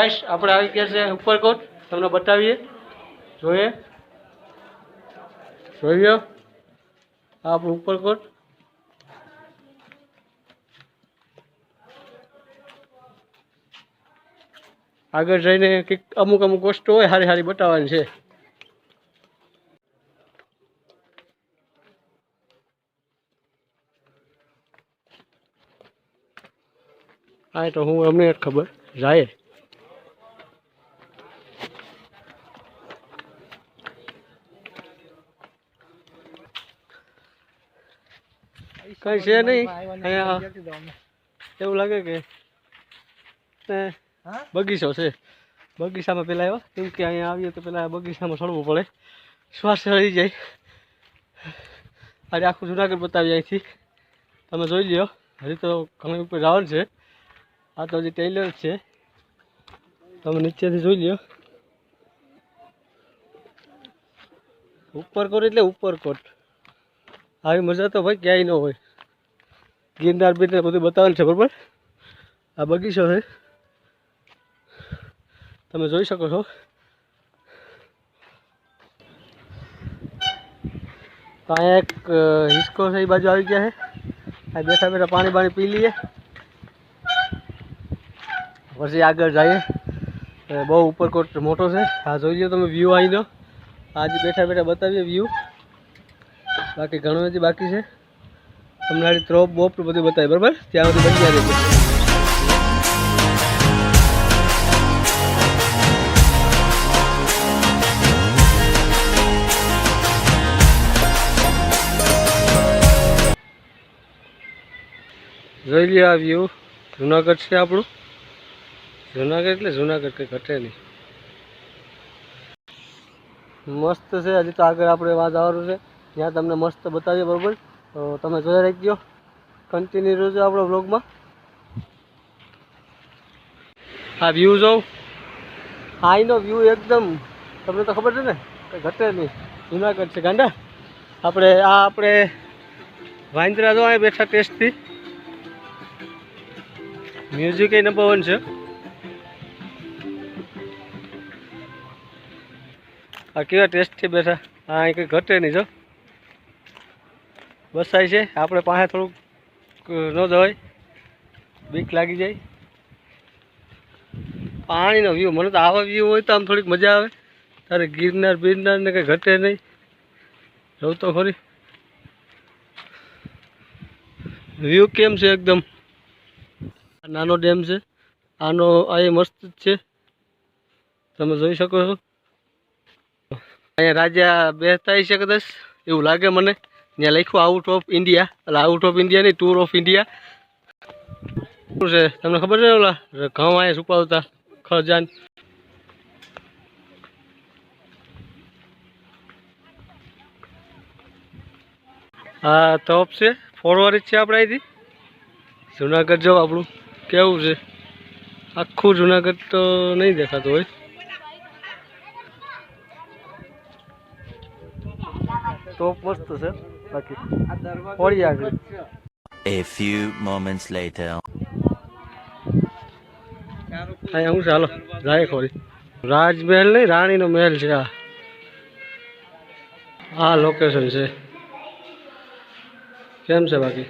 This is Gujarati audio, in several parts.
ગાઈસ, આપણે આવી ગયા છે ઉપરકોટ. તમને બતાવીએ. જોઈએ. જોઈએ. આ આપણું ઉપરકોટ. આગળ જઈને કંઈક અમુક અમુક વસ્તુ હોય સારી સારી બતાવવાની છે. હા તો હું, અમને જ ખબર. જાય કઈ છે નહીં. અહીંયા એવું લાગે કે બગીચો છે. બગીચામાં પેલા આવ્યા. કેમ કે અહીંયા આવીએ તો પેલા બગીચામાં ચડવું પડે. શ્વાસ રહી જાય. આજે આખું જુનાગઢ બતાવી અહીંથી. તમે જોઈ લ્યો. હજી તો ઘણી ઉપર જવાનું છે. આ તો હજી ટેલર છે. તમે નીચેથી જોઈ લ્યો. ઉપરકોટ એટલે ઉપરકોટ. આવી મજા તો ભાઈ ક્યાંય ન હોય. ગિરનાર બિરનાર બધું બતાવેલ છે, બરાબર? આ બગીચો છે. તમે જોઈ શકો છો. અહીંયા એક હિસ્કો છે, એ બાજુ આવી ગયા છે. આ બેઠા બેઠા પાણી પાણી પી લઈએ. પછી આગળ જઈએ. બહુ ઉપરકોટ મોટો છે. આ જોઈ લો તમે વ્યૂ અહીંનો આજે બેઠા બેઠા બતાવીએ વ્યૂ બાકી ઘણું હજી બાકી છે. તમને ત્રોપ બોપ બધું બતાવી, બરાબર? ત્યાં સુધી બની જાય જોઈ લઈએ આ વ્યૂ જુનાગઢ છે આપણું. જુનાગઢ એટલે જુનાગઢ કંઈ ઘટે નહીં. મસ્ત છે, હજી તો આગળ આપણે વાત આવવાનું છે. ત્યાં તમને મસ્ત બતાવીએ, બરોબર? તો તમે જોઈ રાખજો. કન્ટિન્યુ રહેજો આપણો બ્લોગમાં આ વ્યૂ જોઉં. અહીંનો વ્યૂ એકદમ, તમને તો ખબર છે ને, કંઈ ઘટે નહીં. જુનાગઢ છે, ગાંડા. આપણે, આ આપણે વાંદરા જો અહીં બેઠા ટેસ્ટથી. મ્યુઝિક એ નંબર વન છે. આ કેવા ટેસ્ટથી બેઠા? હા અહીં કંઈ ઘટે નહીં, જો. બસાય છે, આપણે પાસે થોડુંક ન જવાય. બીક લાગી જાય. પાણીનો વ્યૂ, મને તો આવા વ્યૂ હોય તો આમ થોડીક મજા આવે. તારે ગિરનાર, બિરનાર ને કંઈ ઘટે નહીં. જવું તો ખરી. વ્યૂ કેમ છે એકદમ? નાનો ડેમ છે. આનો, આ મસ્ત છે. તમે જોઈ શકો છો. અહીંયા રાજા બેસતા છે કદાચ, એવું લાગે મને. ત્યાં લખ્યું આઉટ ઓફ ઇન્ડિયા એટલે આઉટ ઓફ ઇન્ડિયા નહીં ટૂર ઓફ ઇન્ડિયા શું છે? તમને ખબર છે ઓલા ઘઉં અહીંયા છુપાવતા? ખજાન. હા તોપ છે. ફોરવર્ડ છે આપણે અહીંથી. જુનાગઢ જો આપણું. કેવું છે? આખું જુનાગઢ તો નહીં દેખાતું હોય. ટોપ મસ્ત છે. બાકી. ફોડી આગળ A few moments later. અહીંયા હું ચાલો જાય ખોરી રાજમહેલ નહીં રાણીનો મહેલ છે આ. આ લોકેશન છે. કેમ છે બાકી?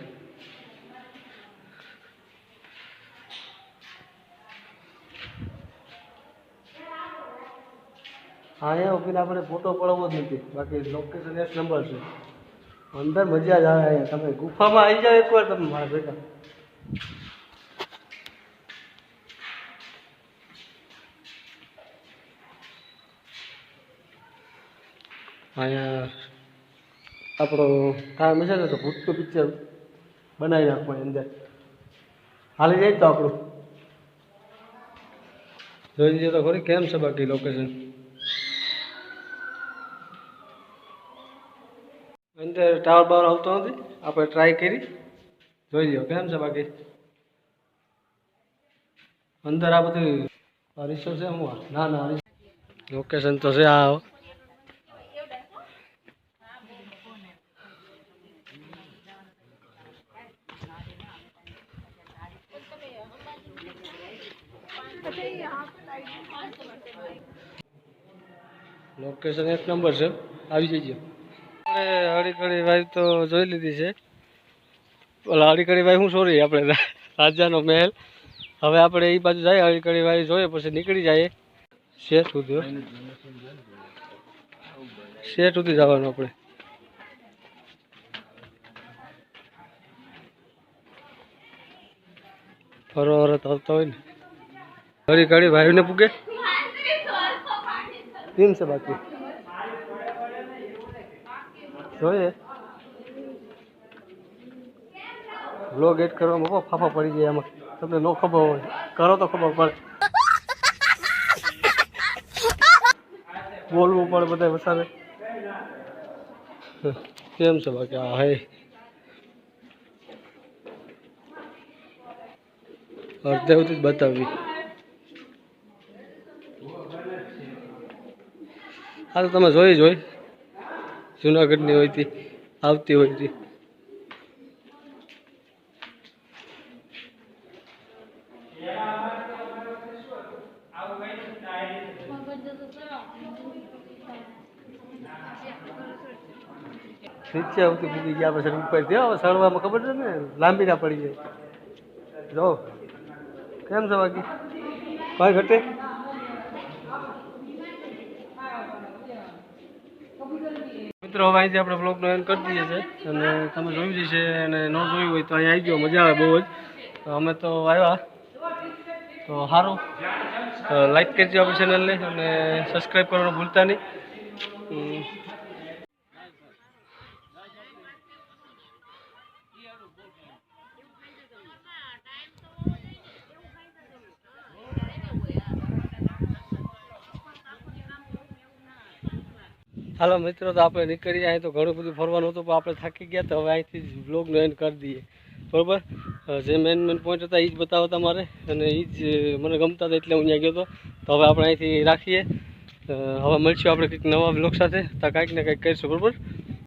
અહીંયા ઉભીને આપણે ફોટો પડવો જ નથી. બાકી લોકેશન એક નંબર છે. અંદર મજા જ આવે અહીંયા. તમે ગુફામાં આવી જાઓ એકવાર, તમે મારા બેટા અહીંયા આપણો ટાઈમ છે ને તો ભૂતનું પિક્ચર બનાવી નાખવાની અંદર. હાલી જાય તો આપણું. જોઈ જઈએ તો ખરી, કેમ છે બાકી લોકેશન અંદર ટાવર બાવર આવતો નથી. આપણે ટ્રાય કરી. જોઈ લો કેમ છે બાકી? અંદર આ બધું અરીસો છે હું? ના ના લોકેશન તો છે આ લોકેશન એક નંબર છે. આવી જજો. આપણે હળીકડી વાઈ તો જોઈ લીધી છે. ઓલા હળીકડી વાઈ હું સોરી આપણે રાજાનો મહેલ. હવે આપણે એ બાજુ જાય હળીકળી વાઈ જોઈએ પછી નીકળી જાય શેઠ સુધી. શેઠ સુધી જવાનું આપણે. ફરો વરો આવતા હોય ને. હળીકળી ભાઈને પૂગે. કેમ છે. બાકી. જોઈએ બ્લોગ એડ કરવામાં બહુ ફાફા પડી ગયા એમાં. તમને ન ખબર હોય. કરો તો ખબર પડે. બોલવું પડે બધા વસારે કેમ છે બાકી? આ હે. અડધે સુધી જ બતાવવી હા, તો તમે જોઈ જોઈ. જુનાગઢની હોય તી, આવતી હોય તી. નીચે આવતી બીજી ગયા પછી ઉપર થયો સળવામાં ખબર છે ને? લાંબી ના પડી જાય. જો, કેમ છે બાકી? ભાઈ ઘટે? મિત્રો અહીંથી આપણે બ્લોગનો એન્ડ કરી દઈએ છીએ. અને તમે જોયું જ છે અને ન જોયું હોય તો અહીંયા આવી ગયો, મજા આવે બહુ જ. તો અમે તો આવ્યા. તો સારું લાઈક કરજો આપણી ચેનલને અને સબસ્ક્રાઈબ કરવાનું ભૂલતા નહીં. હાલો મિત્રો, તો આપણે નીકળીએ. અહીં તો ઘણું બધું ફરવાનું હતું, પણ આપણે થાકી ગયા તો હવે અહીંથી બ્લોગનો એન્ડ કરી દઈએ. બરાબર? જે મેન મેન પોઈન્ટ હતા એ જ બતાવતા મારે અને એ જ, મને ગમતા હતા એટલે હું ત્યાં ગયો હતો. તો હવે આપણે અહીંથી રાખીએ. હવે મળીશું આપણે કંઈક નવા બ્લોગ સાથે. તો કાંઈક ને કંઈક કરીશું, બરોબર?